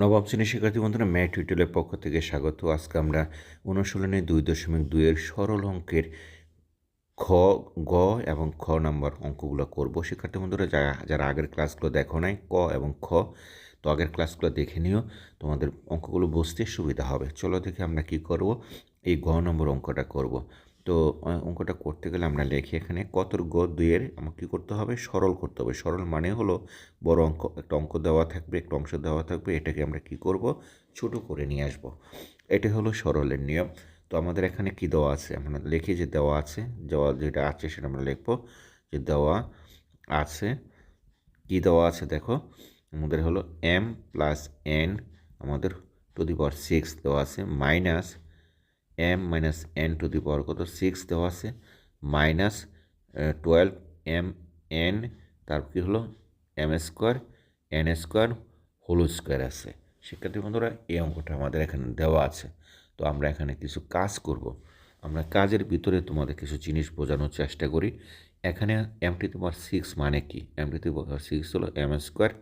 নবম শ্রেণির শিক্ষার্থী বন্ধুরা ম্যাট টিউটোরিয়ালের পক্ষ থেকে স্বাগত। আজকে আমরা অনুশীলনে দুই দশমিক দুইয়ের সরল অঙ্কের খ, গ এবং খ নাম্বার অঙ্কগুলো করব। শিক্ষার্থী বন্ধুরা, যারা যারা আগের ক্লাসগুলো দেখো নাই, ক এবং খ, তো আগের ক্লাসগুলো দেখে নিও, তোমাদের অঙ্কগুলো বুঝতে সুবিধা হবে। চলো দেখে আমরা কি করব, এই গ নম্বর অঙ্কটা করব। তো অঙ্কটা করতে গেলে আমরা লিখি এখানে, কতর গ দুইয়ের আমাকে কী করতে হবে? সরল করতে হবে। সরল মানে হলো বড় অঙ্ক, একটা অঙ্ক দেওয়া থাকবে, একটা অংশ দেওয়া থাকবে, এটাকে আমরা কি করব? ছোট করে নিয়ে আসব। এটা হলো সরলের নিয়ম। তো আমাদের এখানে কি দেওয়া আছে? আমরা লিখি যে দেওয়া আছে, দেওয়া যেটা আছে সেটা আমরা লিখব যে দেওয়া আছে। কি দেওয়া আছে দেখো? আমাদের হলো এম প্লাস এন আমাদের টু দি পাওয়ার সিক্স দেওয়া আছে minus M minus N to the power কত? সিক্স দেওয়া আছে। মাইনাস টুয়েলভ এম এন তারপর কী হলো? M square N square whole square আছে। শিক্ষার্থী বন্ধুরা, এই অঙ্কটা আমাদের এখানে দেওয়া আছে। তো আমরা এখানে কিছু কাজ করব। আমরা কাজের ভিতরে তোমাদের কিছু জিনিস বোঝানোর চেষ্টা করি। এখানে এম টু দি সিক্স মানে কি? এম টু দি সিক্স হলো M square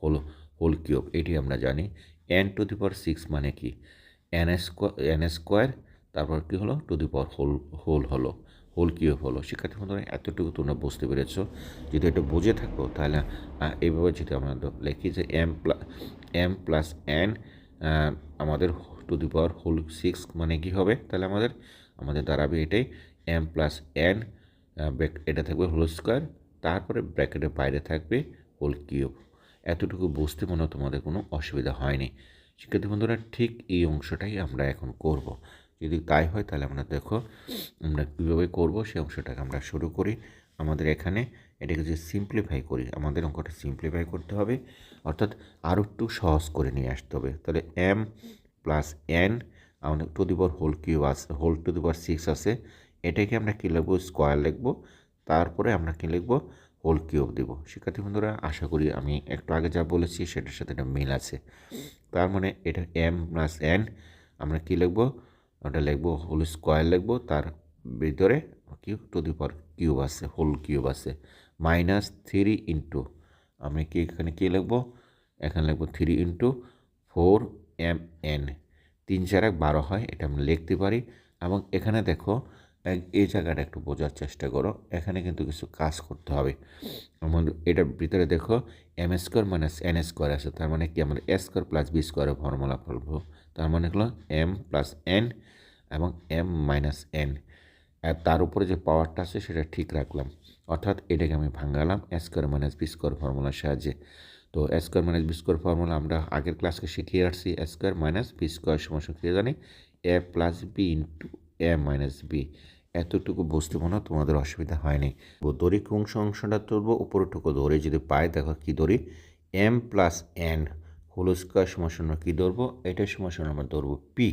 whole whole cube এটি আমরা জানি। N to the power six মানে কি? এন স্কোয়ার এন স্কোয়ার তারপর কী হলো? To the power whole whole হলো। হোল কিউব হলো। শিক্ষার্থী বন্ধুরা, এতটুকু তোমরা বুঝতে পেরেছ। যদি এটা বুঝে থাকো, তাহলে এইভাবে যদি আমরা লেখি যে M plus M plus N আমাদের to the power whole six মানে কি হবে? তাহলে আমাদের আমাদের দাঁড়াবে এটাই এম প্লাস এন এটা থাকবে হোল স্কোয়ার তারপরে ব্র্যাকেটের বাইরে থাকবে হোল কিউব এতটুকু বুঝতে মনে তোমাদের কোনো অসুবিধা হয়নি। শিক্ষার্থী বন্ধুরা, ঠিক এই অংশটাই আমরা এখন করব। যদি তাই হয়, তাহলে আমরা দেখো, আমরা কীভাবে করব সেই অংশটাকে আমরা শুরু করি। আমাদের এখানে এটাকে যদি সিম্পলিফাই করি, আমাদের অঙ্কটা সিম্পলিফাই করতে হবে। অর্থাৎ আরও একটু সহজ করে নিয়ে আসতে হবে। তাহলে এম প্লাস এন আমাদের টু দি হোল কিউব আছে হোল টু দি সিক্স আছে। এটাকে আমরা কী লিখব? স্কোয়ার লিখব। তারপরে আমরা কী লিখব? হোল কিউব দেবো। শিক্ষার্থী বন্ধুরা, আশা করি আমি একটু আগে যা বলেছি, সেটার সাথে এটা মিল আছে। তার মানে এটা এম প্লাস এন আমরা কী লিখব? ওটা লিখব হোল স্কোয়ার লিখব, তার ভিতরে Q to the power cube আছে হোল কিউব আছে মাইনাস থ্রি ইন্টু আমি কি এখানে কী লিখব? এখানে লিখব three into four M N তিন চার এক বারো হয়, এটা আমরা লিখতে পারি। এবং এখানে দেখো এই জায়গাটা একটু বোঝার চেষ্টা করো। এখানে কিন্তু কিছু কাজ করতে হবে। আমাদের এটার ভিতরে দেখো M square minus N square আছে। তার মানে কি? আমরা এ স্কোয়ার প্লাস বি স্কোয়ারের ফর্মুলা ফেলব তার মানে হলো এম প্লাস এন এবং এম মাইনাস এন আর তার উপরে যে পাওয়ারটা আছে, সেটা ঠিক রাখলাম। অর্থাৎ এটাকে আমি ভাঙালাম স্কোয়ার মাইনাস বি স্কোয়ার ফর্মুলার সাহায্যে। তো square minus B square formula আমরা আগের ক্লাসকে শিখিয়ে আসছি। স্কোয়ার মাইনাস বি স্কোয়ার সমস্যা জানি? A plus B into A minus B এতটুকু বুঝতে মনে তোমাদের অসুবিধা হয়নি। দড়ি অংশ অংশটা তুলবো? উপরটুকু ধরে যদি পাই, দেখো কী ধরি M plus N whole square সমস্যা কী ধরবো? এটার সমস্যা আমরা ধরবো পি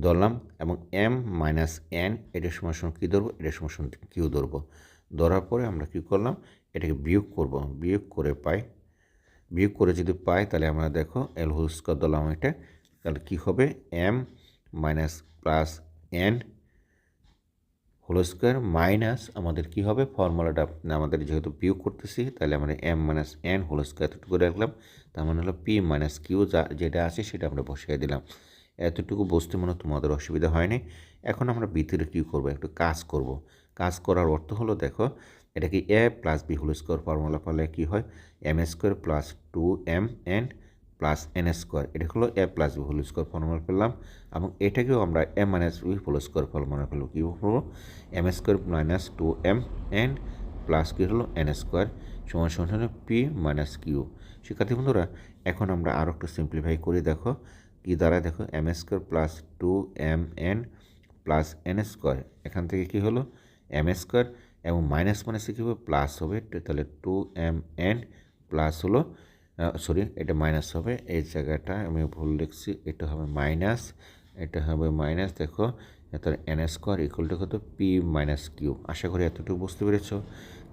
ধরলাম এবং এম মাইনাস এন এটার সমস্যা কী ধরবো? এটার সমস্যা কিউ ধরবো। ধরার পরে আমরা কী করলাম? এটাকে বিয়োগ করব। বিয়োগ করে পাই। বিয়োগ করে যদি পাই, তাহলে আমরা দেখো এল হোল স্কোয়ার ধরলাম এটা। তাহলে কী হবে? M minus plus N whole square minus আমাদের কী হবে? ফর্মুলাটা আমাদের যেহেতু বিয়োগ করতেছি, তাহলে আমরা M minus N whole square এতটুকু রাখলাম। তার মানে হলো পি মাইনাস কিউ যা, যেটা আছে সেটা আমরা বসিয়ে দিলাম। এতটুকু বুঝতে মনে তোমাদের অসুবিধা হয়নি। এখন আমরা ভিতরে কী করব? একটু কাজ করব। কাজ করার অর্থ হলো দেখো, এটা কি A plus B whole square formula পালে কী হয়? M square plus two M N plus N square এটা হলো A plus B whole square formula পেলাম, এবং এটাকেও আমরা M minus B whole square formula পেলাম, কী হলো? M square minus two M N plus কী হলো? এন স্কোয়ার সমান সমান হলো পি মাইনাস কিউ শিক্ষার্থী বন্ধুরা, এখন আমরা আরও একটু সিম্পলিফাই করি দেখো, কী দ্বারা দেখো M square plus two M N plus N square এখান থেকে কী হলো? এম স্কোয়ার এবং মাইনাস মাইনাসে কী হবে? প্লাস হবে, তাহলে টু এম এন প্লাস হলো সরি এটা মাইনাস হবে। এই জায়গাটা আমি ভুল লিখছি, এটা হবে মাইনাস এটা হবে মাইনাস দেখো তাহলে এন স্কোয়ার ইকুয়াল টু কত? পি মাইনাস কিউ আশা করি এতটুকু বুঝতে পেরেছ।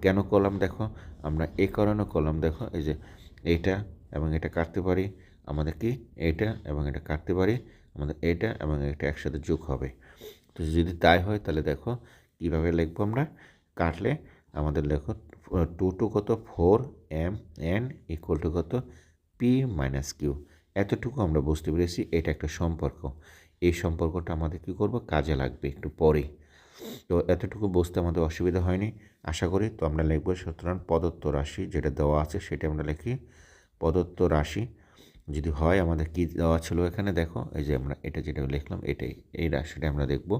কেন কলাম দেখো? আমরা এই কারণে করলাম দেখো, এই যে এইটা এবং এটা কাটতে পারি, আমাদের কি? এইটা এবং এটা কাটতে পারি, আমাদের এটা এবং এটা একসাথে যোগ হবে। তো যদি তাই হয়, তাহলে দেখো, কীভাবে লিখব আমরা? কাটলে আমাদের লেখো টু টু কত? Four M N equal to কত? পি মাইনাস কিউ এতটুকু আমরা বুঝতে পেরেছি, এটা একটা সম্পর্ক। এই সম্পর্কটা আমাদের কী করব? কাজে লাগবে একটু পরে। তো এতটুকু বুঝতে আমাদের অসুবিধা হয়নি। আশা করি তো আমরা লিখব সুতরাং প্রদত্ত রাশি যেটা দেওয়া আছে সেটা আমরা লিখি প্রদত্ত রাশি। যদি হয় আমাদের কী দেওয়া ছিল এখানে? দেখো, এই যে আমরা এটা যেটা লিখলাম এটাই এই রাশিটা আমরা দেখব।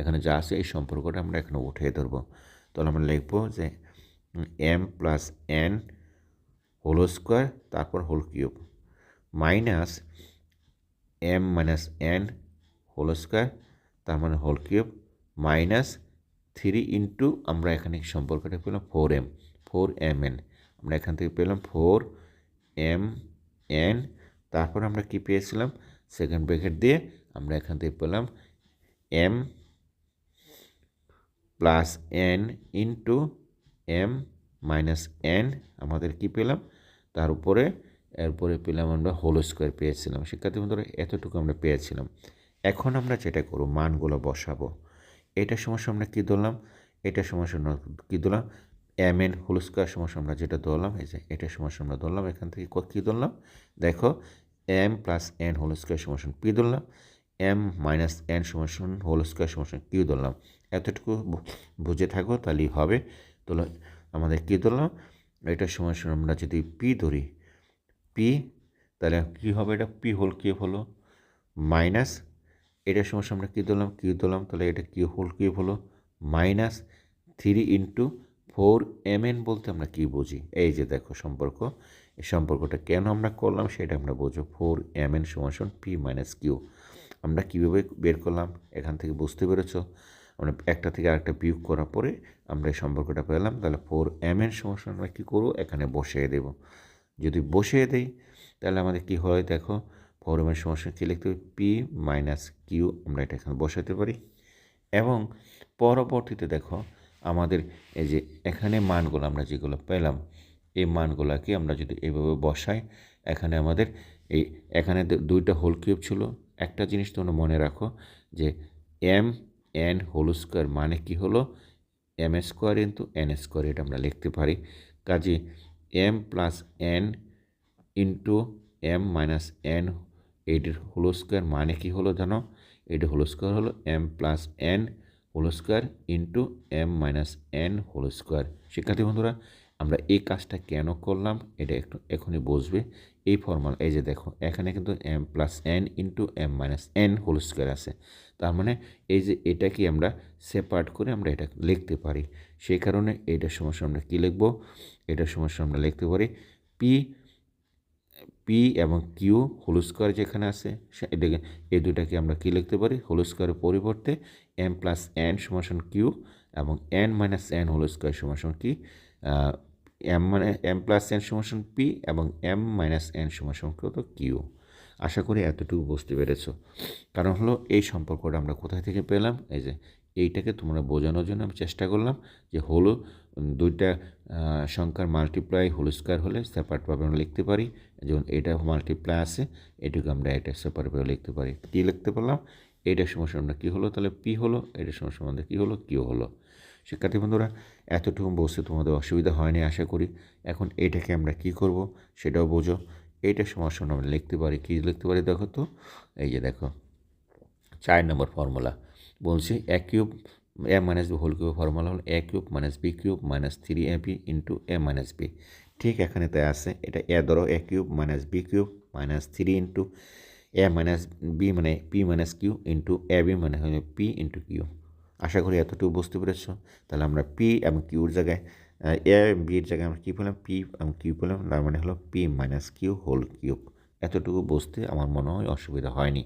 এখানে যা আছে এই সম্পর্কটা আমরা এখানে উঠিয়ে ধরবো। তাহলে আমরা লিখব যে M plus N whole square তারপর whole cube minus M minus N whole square তার মানে whole cube minus three into আমরা এখানে সম্পর্কটা পেলাম four M four M N আমরা এখান থেকে পেলাম ফোর এম এন তারপর আমরা কি পেয়েছিলাম? সেকেন্ড ব্র্যাকেট দিয়ে আমরা এখান থেকে পেলাম M plus N into M minus N আমাদের কি পেলাম? তার উপরে, এরপরে পেলাম আমরা হোল স্কোয়ার পেয়েছিলাম। শিক্ষার্থী বন্ধুরা, এতটুকু আমরা পেয়েছিলাম। এখন আমরা যেটা করব, মানগুলো বসাবো। এটা সমস্যা আমরা কী ধরলাম? এটা সমস্যা আমরা কী ধরলাম? এম এন হোল স্কোয়ার সমস্যা আমরা যেটা ধরলাম, এই যে এটা সমস্যা আমরা ধরলাম, এখান থেকে কী ধরলাম? দেখো M plus N whole square সমস্যা পি ধরলাম? এম মাইনাস এন সমস্যা হোল স্কোয়ার সমস্যা কিউ ধরলাম? এতটুকু বুঝে থাকো, তাহলেই হবে। তাহলে আমাদের কী ধরলাম এটা সমস্যা আমরা যদি পি ধরি পি তাহলে কী হবে এটা? পি হোল কিউব হলো মাইনাস এটার সমস্যা আমরা কী ধরলাম কিউ ধরলাম তাহলে এটা কিউ হোল কিউব হলো minus three into four M N বলতে আমরা কী বুঝি? এই যে দেখো সম্পর্ক, এই সম্পর্কটা কেন আমরা করলাম সেটা আমরা বুঝো ফোর এম এন সমান পি মাইনাস কিউ আমরা কীভাবে বের করলাম? এখান থেকে বুঝতে পেরেছ? আমরা একটা থেকে আরেকটা বিয়োগ করার পরে আমরা এই সম্পর্কটা পেলাম। তাহলে ফোর এম এন সমান আমরা কী করব? এখানে বসিয়ে দেব। যদি বসিয়ে দেই, তাহলে আমাদের কী হয়? দেখো ফোর এম এর সমস্যা কী লিখতে হবে? পি মাইনাস কিউ আমরা এটা এখানে বসাতে পারি। এবং পরবর্তীতে দেখো, আমাদের এই যে এখানে মানগুলো আমরা যেগুলো পেলাম, এই মানগুলোকে আমরা যদি এভাবে বসাই, এখানে আমাদের এই, এখানে দুইটা হোল কিউব ছিল। একটা জিনিস তোমরা মনে রাখো যে এম এন হোল স্কোয়ার মানে কি হলো? M square into N square এটা আমরা লিখতে পারি। কাজে M plus N into M minus N এইটির হোল স্কোয়ার মানে কি হলো জানো? এটি হোল স্কোয়ার হলো M plus N whole square into M minus N whole square শিক্ষার্থী বন্ধুরা, আমরা এই কাজটা কেন করলাম? এটা একটু এখনই বসবে এই ফর্মাল এই যে দেখো, এখানে কিন্তু M plus N into M minus N whole square আছে। তার মানে এই যে এটাকে আমরা সেপারেট করে আমরা এটা লিখতে পারি। সেই কারণে এইটার সমস্যা আমরা কী লিখব? এটার সমস্যা আমরা লিখতে পারি পি পি এবং কিউ হোল স্কোয়ার যেখানে আছে এটাকে, এই দুটাকে আমরা কী লিখতে পারি? হোলস্কোয়ারের পরিবর্তে এম প্লাস এন সমাসন কিউ এবং N minus N whole square সমাসন কি এম মানে এম প্লাস এন সমাসন পি এবং এম মাইনাস এন সমাসন কত? কিউ আশা করি এতটুকু বুঝতে পেরেছ। কারণ হলো, এই সম্পর্কটা আমরা কোথায় থেকে পেলাম? এই যে, এইটাকে তোমরা বোঝানোর জন্য আমি চেষ্টা করলাম যে হলো, দুইটা সংখ্যার মাল্টিপ্লাই হোল স্কোয়ার হলে সেপারেটভাবে আমরা লিখতে পারি। যেমন এটা মাল্টিপ্লাই আছে, এটুকু আমরা এটা সেপারেটভাবে লিখতে পারি। কী লিখতে পারলাম? এইটার সমস্যা আমরা কী হলো? তাহলে পি হলো এটার সমস্যা আমাদের কী হলো? কিউ হলো। শিক্ষার্থী বন্ধুরা, এতটুকু বসতে তোমাদের অসুবিধা হয়নি, আশা করি। এখন এটাকে আমরা কি করব? সেটাও বোঝো। এইটার সমস্যা আমরা লিখতে পারি কী লিখতে পারি দেখো তো? এই যে দেখো, চার নম্বর ফর্মুলা বলছি A cube A minus B whole cube formula হল A cube minus B cube minus three A B into A minus B ঠিক এখানে তাই আছে, এটা এ ধরো A cube minus B cube minus three into A minus B মানে P minus Q into A B মানে P into Q আশা করি এতটুকু বুঝতে পেরেছ? তাহলে আমরা পি এবং কিউর জায়গায় এ বির জায়গায় আমরা কী পেলাম পি কিউ পেলাম তার মানে হলো P minus Q whole cube. এতটুকু বুঝতে আমার মনে হয় অসুবিধা হয়নি।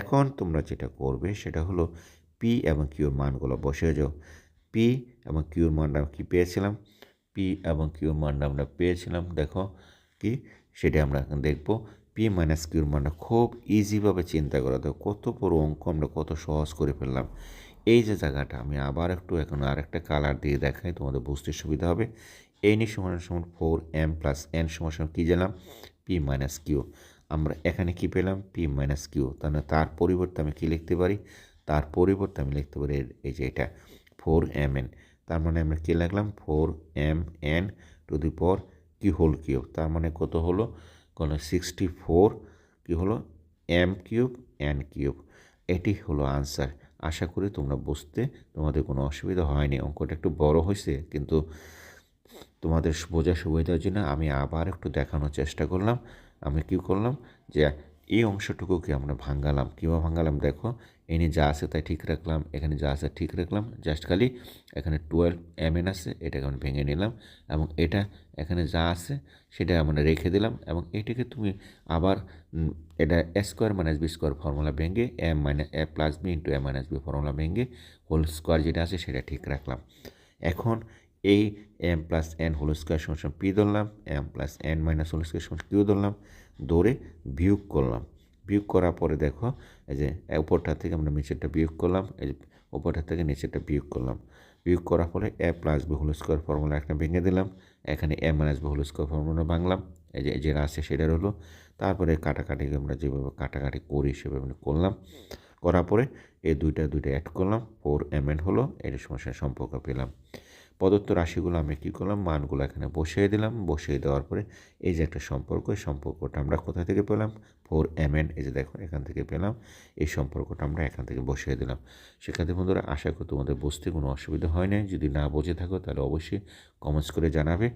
এখন তোমরা যেটা করবে সেটা হলো পি এবং কিউর মানগুলো বসে যাও। পি এবং কিউর মান আমরা কী পেয়েছিলাম? পি এবং কিউর মানটা আমরা পেয়েছিলাম, দেখো কি? সেটা আমরা দেখব। পি মাইনাস কিউর মানটা খুব ইজিভাবে চিন্তা করা। দেখো কত বড় অঙ্ক আমরা কত সহজ করে ফেললাম। এই যে জায়গাটা, আমি আবার একটু এখন আরেকটা কালার দিয়ে দেখাই, তোমাদের বুঝতে সুবিধা হবে। এই নিয়ে সমান সমান ফোর এম প্লাস এন সমান সমান কী জানলাম? পি মাইনাস কিউ আমরা এখানে কি পেলাম? পি মাইনাস কিউ তাহলে তার পরিবর্তে আমি কী লিখতে পারি? তার পরিবর্তে আমি লিখতে পারি এই যে এটা ফোর এম এন তার মানে আমরা কী লাগলাম four M N to the পর কি হোল কিউ তার মানে কত হলো? কোনো সিক্সটি ফোর কী হলো? এম কিউব এন কিউব এটি হলো আনসার আশা করি তোমরা বুঝতে তোমাদের কোনো অসুবিধা হয়নি। অঙ্কটা একটু বড় হয়েছে, কিন্তু তোমাদের বোঝা সুবিধার জন্য আমি আবার একটু দেখানোর চেষ্টা করলাম। আমি কি করলাম যে এই অংশটুকুকে আমরা ভাঙ্গালাম কীভাবে ভাঙ্গালাম দেখো, এনে যা আছে তাই ঠিক রাখলাম, এখানে যা আছে ঠিক রাখলাম জাস্ট খালি এখানে টুয়েলভ এম এন আছে, এটাকে আমি ভেঙে নিলাম এবং এটা এখানে যা আছে সেটা আমরা রেখে দিলাম এবং এটাকে তুমি আবার এটা A square minus B square formula ভেঙে M minus A plus B into M minus B formula ভেঙে হোল স্কোয়ার যেটা আছে সেটা ঠিক রাখলাম। এখন এই M plus N whole square সমান পি ধরলাম M plus N minus whole square সমান কিউ ধরলাম দৌড়ে বিয়োগ করলাম। বিয়োগ করার পরে দেখো, এই যে উপরটা থেকে আমরা নিচেরটা বিয়োগ করলাম, এই যে উপরটা থেকে নিচেরটা বিয়োগ করলাম। বিয়োগ করার পরে A plus B whole square formula একটা ভেঙে দিলাম, এখানে A minus B whole square formula ভাঙলাম, এই যে যেটা আছে সেটা হলো তারপরে কাটাকাটি আমরা যেভাবে কাটাকাটি করি সেভাবে করলাম। করার পরে এই দুইটা দুইটা অ্যাড করলাম ফোর এম এন হলো এর সমস্যার সম্পর্ক পেলাম। প্রদত্ত রাশিগুলো আমি কী করলাম? মানগুলো এখানে বসিয়ে দিলাম। বসিয়ে দেওয়ার পরে এই যে একটা সম্পর্ক, এই সম্পর্কটা আমরা কোথা থেকে পেলাম? ফোর এম এন, এই যে দেখো এখান থেকে পেলাম। এই সম্পর্কটা আমরা এখান থেকে বসিয়ে দিলাম। সেক্ষেত্রে বন্ধুরা, আশা করি তোমাদের বুঝতে কোনো অসুবিধা হয় না যদি না বুঝে থাকো, তাহলে অবশ্যই কমেন্টস করে জানাবে।